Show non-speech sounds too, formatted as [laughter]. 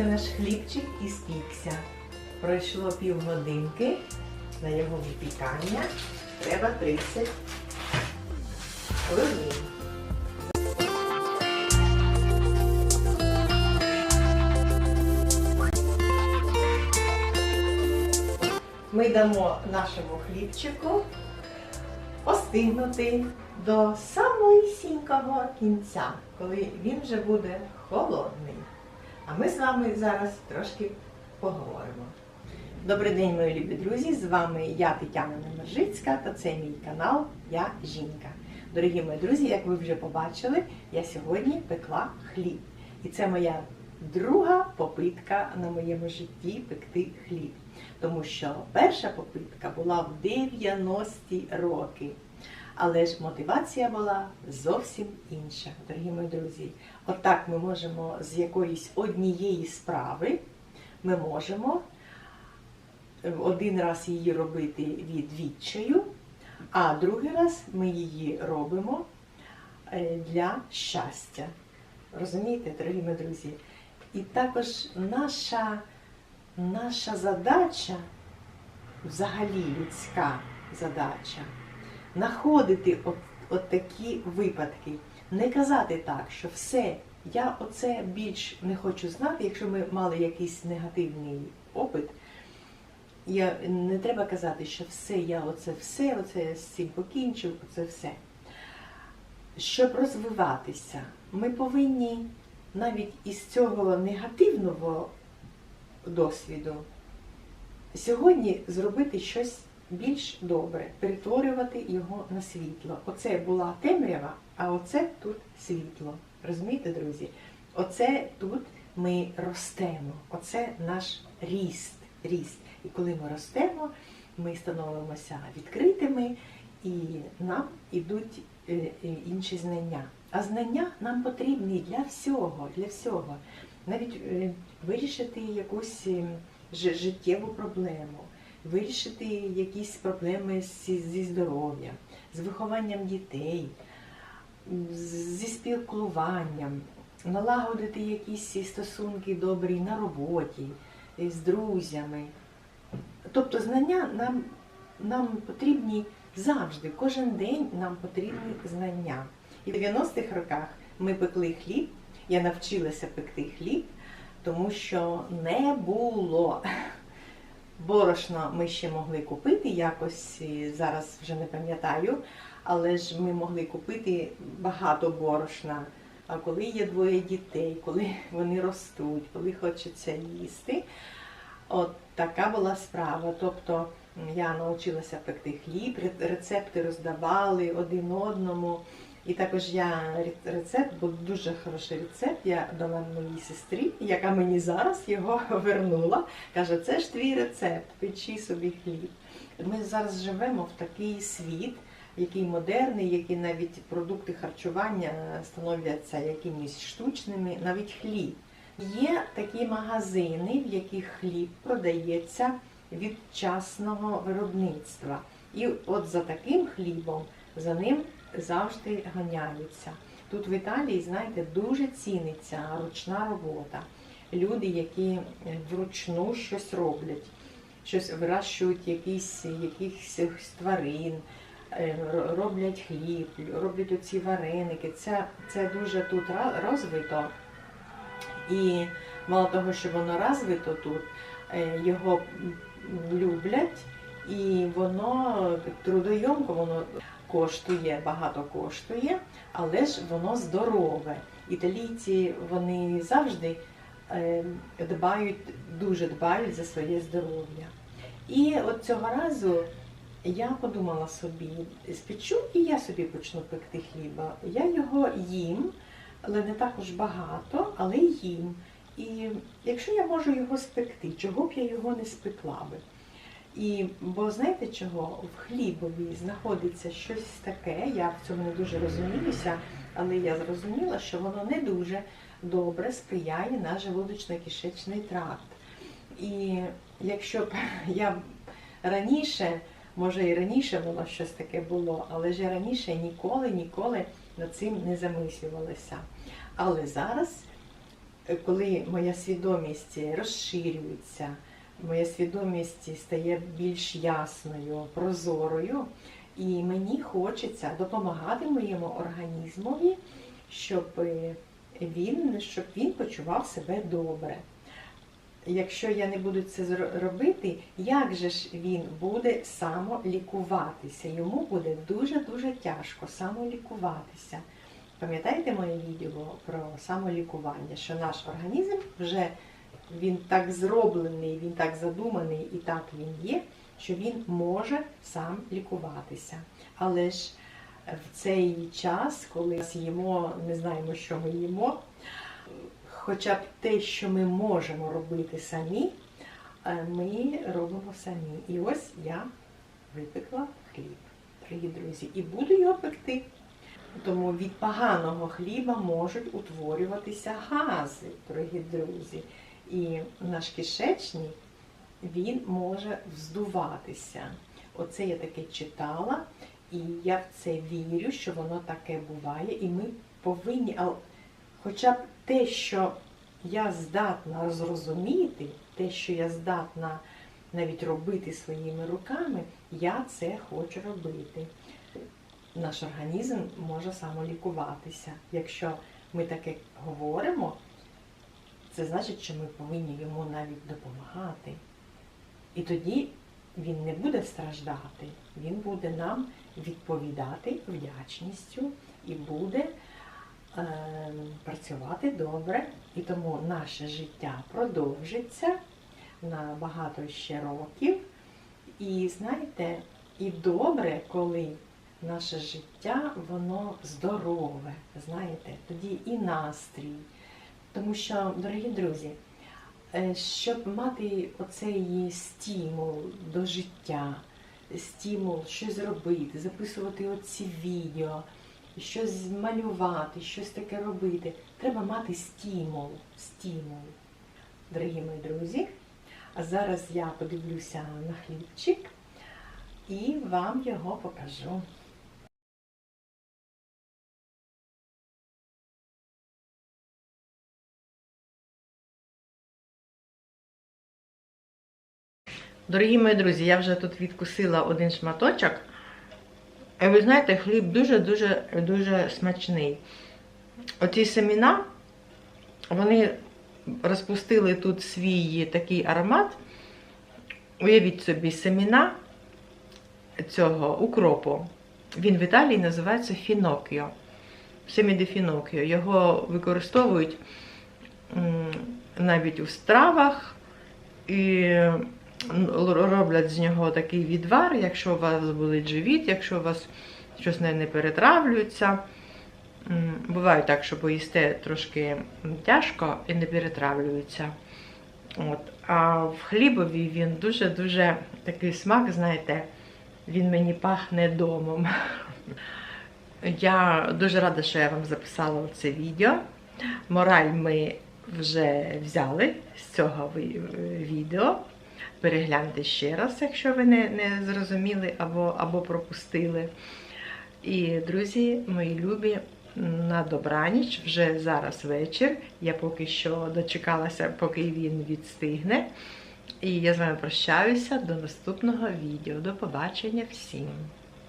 Це наш хлібчик і спікся. Пройшло півгодинки на його випікання. Треба 30 хвилин. Ми дамо нашому хлібчику остигнути до самісінького кінця, коли він вже буде холодний. А ми з вами зараз трошки поговоримо. Добрий день, мої любі друзі! З вами я Тетяна Немержицька та це мій канал Я Жінка. Дорогі мої друзі, як ви вже побачили, я сьогодні пекла хліб. І це моя друга попитка на моєму житті пекти хліб. Тому що перша попитка була в 90-ті роки. Але ж мотивація була зовсім інша, дорогі мої друзі. Отак ми можемо з якоїсь однієї справи, ми можемо один раз її робити від відчаю, а другий раз ми її робимо е, для щастя. Розумієте, дорогі мої друзі? І також наша, наша задача, взагалі людська задача, знаходити от, от такі випадки. Не казати так, що все, я оце більш не хочу знати, якщо ми мали якийсь негативний опит. Я, не треба казати, що все, я оце все, оце я з цим покінчив, оце все. Щоб розвиватися, ми повинні навіть із цього негативного досвіду сьогодні зробити щось більш добре, перетворювати його на світло. Оце була темрява, а оце тут світло. Розумієте, друзі? Оце тут ми ростемо. Оце наш ріст. ріст. І коли ми ростемо, ми становимося відкритими і нам ідуть е, е, інші знання. А знання нам потрібні для всього, для всього. Навіть е, вирішити якусь е, життєву проблему, вирішити якісь проблеми зі, здоров'ям, з вихованням дітей, зі спілкуванням, налагодити якісь стосунки добрі на роботі, е, з друзями. Тобто знання нам, нам потрібні завжди, кожен день нам потрібні знання. І в 90-х роках ми пекли хліб, я навчилася пекти хліб, тому що не було. Борошно ми ще могли купити якось, зараз вже не пам'ятаю, але ж ми могли купити багато борошна. А коли є двоє дітей, коли [laughs] вони ростуть, коли хочеться їсти, от така була справа. Тобто я навчилася пекти хліб, рецепти роздавали один одному. І також я рецепт, був дуже хороший рецепт. Я дала моїй сестрі, яка мені зараз його [laughs] вернула. Каже, це ж твій рецепт, печи собі хліб. Ми зараз живемо в такий світ, який модерний, який навіть продукти харчування становляться якимись штучними, навіть хліб. Є такі магазини, в яких хліб продається від частного виробництва. І от за таким хлібом, за ним завжди ганяються. Тут в Італії, знаєте, дуже ціниться ручна робота. Люди, які вручну щось роблять, щось вирощують якісь, якихось тварин, е, роблять хліб, роблять оці вареники. Це, це дуже тут розвито. І мало того, що воно розвито тут, е, його люблять, і воно трудойомко, воно коштує, багато коштує, але ж воно здорове. Італійці вони завжди е, дбають, дуже дбають за своє здоров'я. І от цього разу я подумала собі, спечу і я собі почну пекти хліба. Я його їм, але не також багато, але їм. І якщо я можу його спекти, чого б я його не спекла би? І бо знаєте чого? В хлібові знаходиться щось таке, я в цьому не дуже розуміюся, але я зрозуміла, що воно не дуже добре сприяє на желудочно-кишечний тракт. І якщо б [laughs] я раніше, може і раніше воно щось таке було, але ж я раніше ніколи, ніколи над цим не замислювалася. Але зараз коли моя свідомість розширюється, моя свідомість стає більш ясною, прозорою, і мені хочеться допомагати моєму організмові, щоб е, він, щоб він почував себе добре. Якщо я не буду це робити, як же ж він буде самолікуватися? Йому буде дуже-дуже тяжко самолікуватися. Пам'ятаєте моє відео про самолікування, що наш організм вже він так зроблений, він так задуманий і так він є, що він може сам лікуватися. Але ж в цей час, коли їмо, не знаємо, що ми їмо, хоча б те, що ми можемо робити самі, е, ми робимо самі. І ось я випекла хліб, дорогі друзі, і буду його пекти. Тому від поганого хліба можуть утворюватися гази, дорогі друзі. І наш кишечник він може вздуватися. Оце я таке читала, і я в це вірю, що воно таке буває. І ми повинні, хоча б те, що я здатна зрозуміти, те, що я здатна навіть робити своїми руками, я це хочу робити. Наш організм може самолікуватися. Якщо ми таке говоримо, це значить, що ми повинні йому навіть допомагати. І тоді він не буде страждати, він буде нам відповідати вдячністю і буде е, працювати добре. І тому наше життя продовжиться на багато ще років. І знаєте, і добре, коли наше життя воно здорове, знаєте, тоді і настрій. Тому що, дорогі друзі, е, щоб мати оцей стимул до життя, стимул щось робити, записувати оці відео, щось малювати, щось таке робити, треба мати стимул. стимул. Дорогі мої друзі, а зараз я подивлюся на хлібчик і вам його покажу. Дорогі мої друзі, я вже тут відкусила один шматочок. І ви знаєте, хліб дуже-дуже дуже смачний. Оці семіна, вони розпустили тут свій такий аромат. Уявіть собі, семіна цього укропу. Він в Італії називається фінокіо. Семіди фінокіо. Його використовують навіть у стравах і роблять з нього такий відвар, якщо у вас болить живіт, якщо у вас щось не перетравлюється. Буває так, що поїсте трошки тяжко і не перетравлюється. От. А в хлібові він дуже-дуже такий смак, знаєте, він мені пахне домом. [laughs] Я дуже рада, що я вам записала це відео. Мораль ми вже взяли з цього відео. Перегляньте ще раз, якщо ви не, не зрозуміли або, або пропустили. І, друзі, мої любі, на добраніч, вже зараз вечір. Я поки що дочекалася, поки він відстигне. І я з вами прощаюся до наступного відео. До побачення всім!